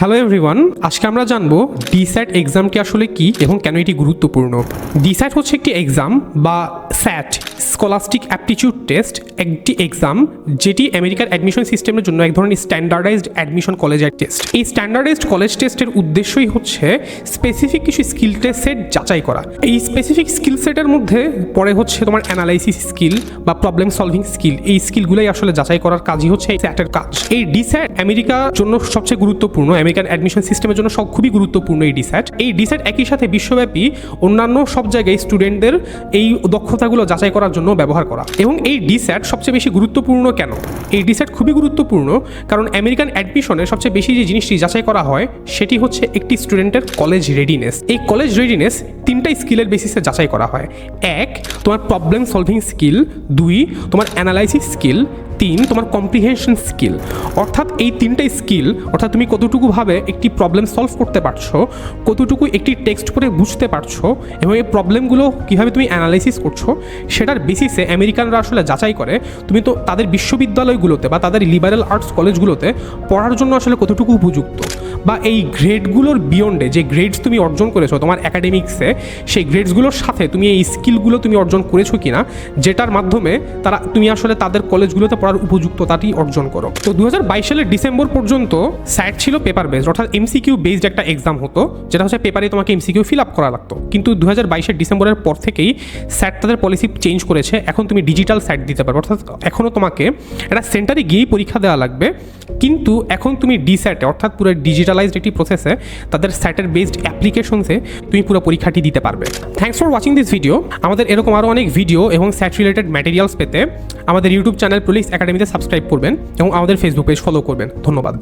Hello everyone আজকে আমরা জানব ডিস্যাট এক্সামটি আসলে কি এবং কেন এটি গুরুত্বপূর্ণ? ডিস্যাট হচ্ছে একটি এক্সাম বা স্যাট স্কলাস্টিক অ্যাপটিটিউড টেস্ট একটি এক্সাম যেটি আমেরিকার অ্যাডমিশন সিস্টেমের জন্য এক ধরনের স্ট্যান্ডার্ডাইজড অ্যাডমিশন কলেজের টেস্ট এই স্ট্যান্ডার্ডাইজড কলেজ টেস্টের উদ্দেশ্যই হচ্ছে স্পেসিফিক কিছু স্কিল টেস্ট সেট যাচাই করা। এই স্পেসিফিক স্কিল সেটের মধ্যে পরে হচ্ছে তোমার অ্যানালাইসিস স্কিল বা প্রবলেম সলভিং স্কিল এই স্কিলগুলোই আসলে যাচাই করার কাজই হচ্ছে স্যাটের কাজ। এই ডিস্যাট আমেরিকার জন্য সবচেয়ে গুরুত্বপূর্ণ আমেরিকান অ্যাডমিশন সিস্টেমের জন্য সব খুবই গুরুত্বপূর্ণ এই ডিস্যাট এই ডিস্যাট একই সাথে বিশ্বব্যাপী অন্যান্য সব জায়গায় স্টুডেন্টদের এই দক্ষতাগুলো যাচাই করার জন্য ব্যবহার করা। এবং এই ডিস্যাট সবচেয়ে বেশি গুরুত্বপূর্ণ কেন? এই ডিস্যাট খুবই গুরুত্বপূর্ণ কারণ আমেরিকান অ্যাডমিশনে সবচেয়ে বেশি যে জিনিসটি যাচাই করা হয়, সেটি হচ্ছে একটি স্টুডেন্টের কলেজ রেডিনেস এই কলেজ রেডিনেস তিনটাই স্কিলের বেসিসে যাচাই করা হয়। এক, তোমার প্রবলেম সলভিং স্কিল দুই, তোমার অ্যানালাইসিস স্কিল তিন, তোমার কম্প্রিহেনশন স্কিল অর্থাৎ এই তিনটাই স্কিল অর্থাৎ তুমি কতটুকুভাবে একটি প্রবলেম সলভ করতে পারছ, কতটুকু একটি টেক্সট করে বুঝতে পারছ, এবং এই প্রবলেমগুলো কীভাবে তুমি অ্যানালাইসিস করছ, সেটার বেসিসে আমেরিকানরা আসলে যাচাই করে। তুমি তো তাদের বিশ্ববিদ্যালয়গুলোতে বা তাদের লিবারেল আর্টস কলেজগুলোতে পড়ার জন্য আসলে কতটুকু উপযুক্ত? বা এই গ্রেডগুলোর বিয়ন্ডে যে গ্রেডস তুমি অর্জন করেছ, তোমার অ্যাকাডেমিক্সে সেই গ্রেডসগুলোর সাথে তুমি এই স্কিলগুলো তুমি অর্জন করেছ কিনা, যেটার মাধ্যমে তারা, তুমি আসলে তাদের কলেজগুলোতে পড়ার উপযুক্ততাটি অর্জন করো। তো দু হাজার বাইশ সালের ডিসেম্বর পর্যন্ত স্যাট ছিল পেপার বেসড অর্থাৎ এমসিকিউ বেসড একটা এক্সাম হতো, যেটা হচ্ছে পেপারে তোমাকে এমসিকিউ ফিল আপ করা লাগতো। কিন্তু দু হাজার ডিসেম্বরের পর থেকেই স্যাট তাদের পলিসি চেঞ্জ করেছে, এখন তুমি ডিজিটাল স্যাট দিতে পারবে, অর্থাৎ এখনও তোমাকে একটা সেন্টারে গিয়েই পরীক্ষা দেওয়া লাগবে, কিন্তু এখন তুমি ডি স্যাটে অর্থাৎ পুরো ডিজিটালাইজড একটি প্রসেসে তাদের স্যাটের বেসড অ্যাপ্লিকেশনসে তুমি পুরো পরীক্ষাটি দিতে পারবে। Thanks for watching this video আমাদের এরকম আরও অনেক ভিডিও এবং স্যাট রিলেটেড ম্যাটেরিয়ালস পেতে আমাদের ইউটিউব চ্যানেল পুলিশ একাডেমিতে সাবস্ক্রাইব করবেন এবং আমাদের ফেসবুক পেজ ফলো করবেন। ধন্যবাদ।